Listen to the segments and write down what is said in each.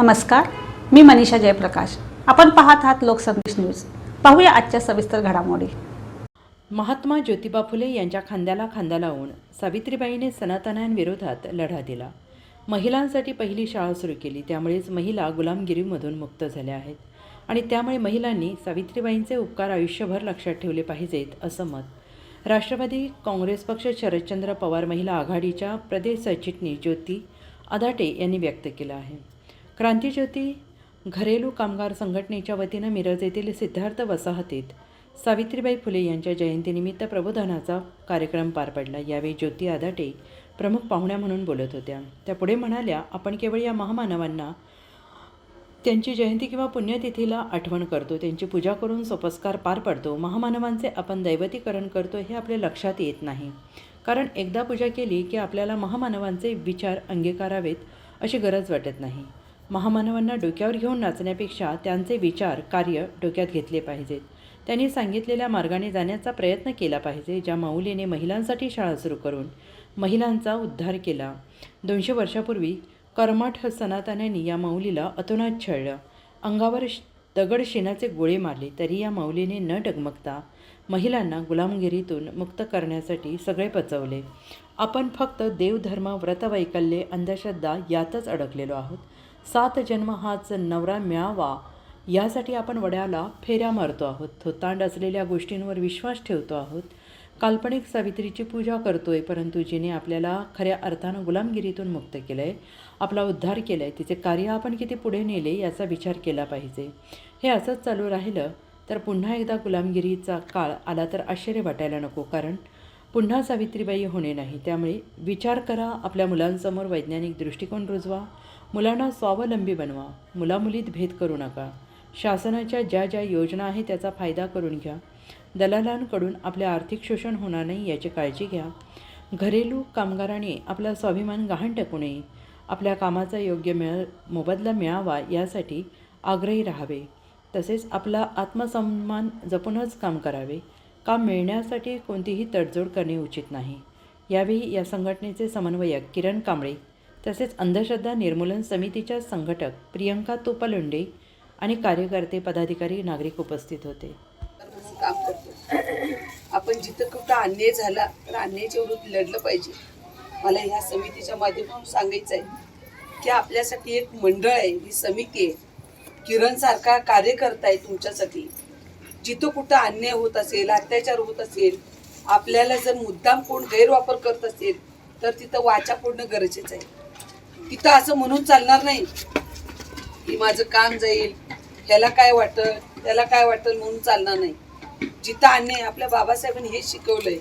नमस्कार मी मनीषा जयप्रकाश. आपण पाहत आहात लोकसंदेश न्यूज. पाहूया आजच्या सविस्तर घडामोडी. महात्मा ज्योतिबा फुले यांच्या खांद्याला खांदा लावून सावित्रीबाईने सनातनांविरोधात लढा दिला. महिलांसाठी पहिली शाळा सुरू केली त्यामुळेच महिला गुलामगिरीमधून मुक्त झाल्या आहेत. आणि त्यामुळे महिलांनी सावित्रीबाईंचे उपकार आयुष्यभर लक्षात ठेवले पाहिजेत असं मत. राष्ट्रवादी काँग्रेस पक्ष शरदचंद्र पवार महिला आघाडीच्या प्रदेश सरचिटणीस ज्योती अदाटे यांनी व्यक्त केलं आहे. क्रांतीज्योती घरेलू कामगार संघटनेच्या वतीनं मिरज येथील सिद्धार्थ वसाहतीत सावित्रीबाई फुले यांच्या जयंतीनिमित्त प्रबोधनाचा कार्यक्रम पार पडला. यावेळी ज्योती आदाटे प्रमुख पाहुण्या म्हणून बोलत होत्या. त्या पुढे म्हणाल्या आपण केवळ या महामानवांना त्यांची जयंती किंवा पुण्यतिथीला आठवण करतो. त्यांची पूजा करून सोपस्कार पार पडतो. महामानवांचे आपण दैवतीकरण करतो हे आपल्या लक्षात येत नाही. कारण एकदा पूजा केली की आपल्याला महामानवांचे विचार अंगीकारावेत अशी गरज वाटत नाही. महामानवांना डोक्यावर घेऊन नाचण्यापेक्षा त्यांचे विचार कार्य डोक्यात घेतले पाहिजेत. त्यांनी सांगितलेल्या मार्गाने जाण्याचा प्रयत्न केला पाहिजे ज्या माऊलीने महिलांसाठी शाळा सुरू करून महिलांचा उद्धार केला. दोनशे वर्षापूर्वी कर्मठ सनातन्यांनी या माऊलीला अतोनात छळलं. अंगावर दगड शेणाचे गोळे मारले तरी या माऊलीने न डगमगता महिलांना गुलामगिरीतून मुक्त करण्यासाठी सगळे पचवले. आपण फक्त देवधर्म व्रतवैकल्ये अंधश्रद्धा यातच अडकलेलो आहोत. सात जन्म हाच नवरा मिळावा यासाठी आपण वड्याला फेऱ्या मारतो आहोत. थोतांड असलेल्या गोष्टींवर विश्वास ठेवतो आहोत. काल्पनिक सावित्रीची पूजा करतो आहे परंतु जिने आपल्याला खऱ्या अर्थानं गुलामगिरीतून मुक्त केलं आहे आपला उद्धार केला आहे तिचे कार्य आपण किती पुढे नेले याचा विचार केला पाहिजे. हे असंच चालू राहिलं तर पुन्हा एकदा गुलामगिरीचा काळ आला तर आश्चर्य वाटायला नको कारण पुन्हा सावित्रीबाई होणे नाही. त्यामुळे विचार करा आपल्या मुलांसमोर वैज्ञानिक दृष्टिकोन रुजवा मुलांना स्वावलंबी बनवा. मुलामुलीत भेद करू नका. शासनाच्या ज्या ज्या योजना आहेत त्याचा फायदा करून घ्या. दलालांकडून आपले आर्थिक शोषण होणार नाही याची काळजी घ्या. घरेलू कामगारांनी आपला स्वाभिमान गहाण टाकू नये. आपल्या कामाचा योग्य मिळ मोबदला मिळावा यासाठी आग्रही राहावे. तसेच आपला आत्मसन्मान जपूनच काम करावे. काम मिळण्यासाठी कोणतीही तडजोड करणे उचित नाही. यावेळी या संघटनेचे समन्वयक किरण कांबळे तसेच अंधश्रद्धा निर्मूलन समितीच्या संघटक प्रियंका तोपालुंडे आणि कार्यकर्ते पदाधिकारी नागरिक उपस्थित होते. काम करतो. आपण जिथं कुठं अन्याय झाला तर अन्यायाच्या विरुद्ध लढलं पाहिजे. मला ह्या समितीच्या माध्यमातून सांगायचं आहे की आपल्यासाठी एक मंडळ आहे ही समिती आहे. किरण सारखा कार्यकर्ता आहे तुमच्यासाठी. जिथं कुठं अन्याय होत असेल अत्याचार होत असेल आपल्याला जर मुद्दाम कोण गैरवापर करत असेल तर तिथं वाचा फोडणं गरजेचं आहे. तिथं असं म्हणून चालणार नाही. की माझं काम जाईल ह्याला काय वाटल त्याला काय वाटल म्हणून चालणार नाही. जिथं अन्याय आपल्या बाबासाहेबांनी हे शिकवलंय.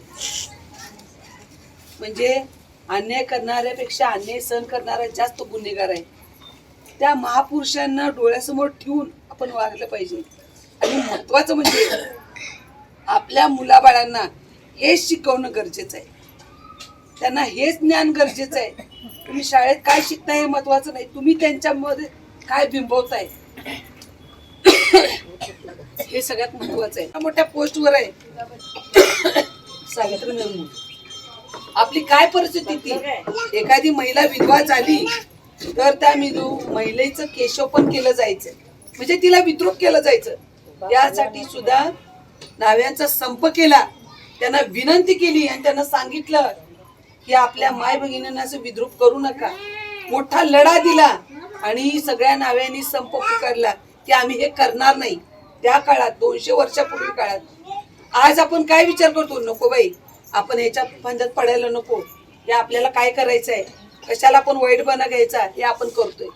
म्हणजे अन्याय करणाऱ्यापेक्षा अन्याय सहन करणारा जास्त गुन्हेगार आहे. त्या महापुरुषांना डोळ्यासमोर ठेवून आपण वागलं पाहिजे. आणि महत्वाचं म्हणजे आपल्या मुलाबाळांना हे शिकवणं गरजेचं आहे. त्यांना हेच ज्ञान गरजेचं आहे. तुम्ही शाळेत काय शिकता हे महत्वाचं नाही. तुम्ही त्यांच्यामध्ये काय बिंबवताय? हे सगळ्यात महत्वाचं आहे. मोठ्या पोस्टवर आहे. सावित्री आपली काय परिस्थिती ती? एखादी महिला विधवा झाली तर त्या मिदू महिलेचं केशवपण केलं जायचं. म्हणजे तिला विद्रोप केलं जायचं. यासाठी सुद्धा नाव्यांचा संप केला. त्यांना विनंती केली आणि त्यांना सांगितलं की आपल्या माय भगिनींना असं विद्रूप करू नका. मोठा लढा दिला आणि सगळ्या नाव्यांनी संप पुकारला की आम्ही हे करणार नाही. त्या काळात दोनशे वर्षापूर्वी काळात. आज आपण काय विचार करतो? नको बाई. आपण ह्याच्या फंदात पडायला नको. हे आपल्याला काय करायचं आहे कशाला आपण वाईटपणा घ्यायचा? हे आपण करतोय.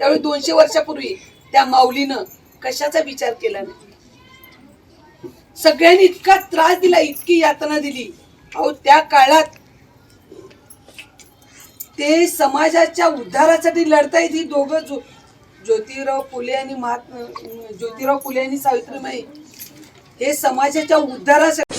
त्यावेळी दोनशे वर्षापूर्वी त्या माऊलीनं कशाचा विचार केला नाही? सगळ्यांनी इतका त्रास दिला इतकी यातना दिली. अहो त्या काळात ते समाजाच्या उद्धारासाठी लढतायत ही दोघं जो ज्योतिराव फुले आणि महात्मा ज्योतिराव फुले आणि सावित्रीबाई. हे समाजाच्या उद्धारासाठी